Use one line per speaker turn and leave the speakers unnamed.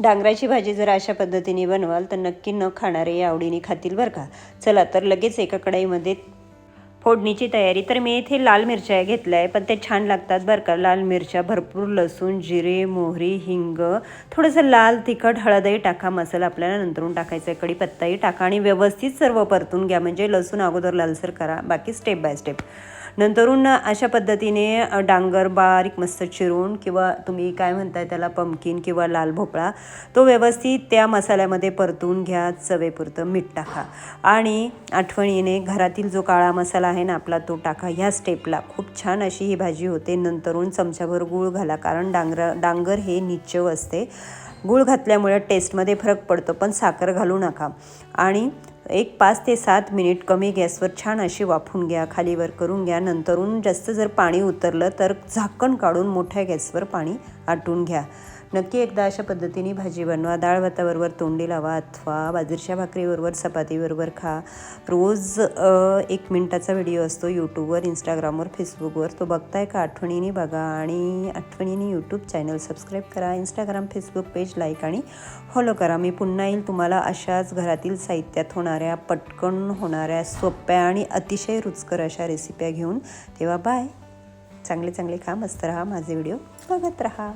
डांगराची भाजी जर अशा पद्धतीने बनवाल तर नक्की न खाणारे आवडीने खातील बरं का? चला तर लगेच एका कढाईमध्ये फोडणीची तयारी. तर मी इथे लाल मिरच्या घेतल्या आहे पण ते छान लागतात बरं का? लाल मिरच्या भरपूर लसूण जिरे मोहरी हिंग. थोडंसं लाल तिखट हळदही टाका. मसाला आपल्याला नंतरून टाकायचा आहे. कढीपत्ताही टाका आणि व्यवस्थित सर्व परतून घ्या. म्हणजे लसूण अगोदर लालसर करा. बाकी स्टेप बाय स्टेप नंतरून अशा पद्धतीने डांगर बारीक मस्त चिरून किंवा तुम्ही काय म्हणताय त्याला पमकिन किंवा लाल भोपळा तो व्यवस्थित त्या मसाल्यामध्ये परतून घ्या चवेपुरतं मीठ टाका. आणि आठवणीने घरातील जो काळा मसाला आहे ना आपला तो टाका. ह्या स्टेपला खूप छान अशी ही भाजी होते. नंतरून चमच्याभर गूळ घाला कारण डांगर डांगर हे निच्चव असते. गूळ घातल्यामुळे टेस्टमध्ये फरक पडतो पण साखर घालू नका. आणि एक पाच ते सात मिनिट कमी गॅसवर छान अशी वाफून घ्या खालीवर करून घ्या. नंतरून जास्त जर पाणी उतरलं तर झाकण काढून मोठ्या गॅसवर पाणी आटून घ्या. नक्की एकदा अशा पद्धतीने भाजी बनवा. डाळ भाताबरोबर तोंडी लावा अथवा बाजरीच्या भाकरीबरोबर चपातीबरोबर खा. रोज एक मिनटाचा व्हिडिओ असतो यूट्यूबवर इंस्टाग्रामवर फेसबुकवर. तो बघताय का? आठवणीने बघा आणि आठवणीने यूट्यूब चॅनल सबस्क्राईब करा. इंस्टाग्राम फेसबुक पेज लाईक आणि फॉलो करा. मी पुन्हा येईल तुम्हाला अशाच घरातील साहित्यात होणाऱ्या पटकन होणाऱ्या सोप्या आणि अतिशय रुचकर अशा रेसिप्या घेऊन. तेव्हा बाय चांगले चांगले खा मस्त राहा. माझे व्हिडिओ बघत राहा.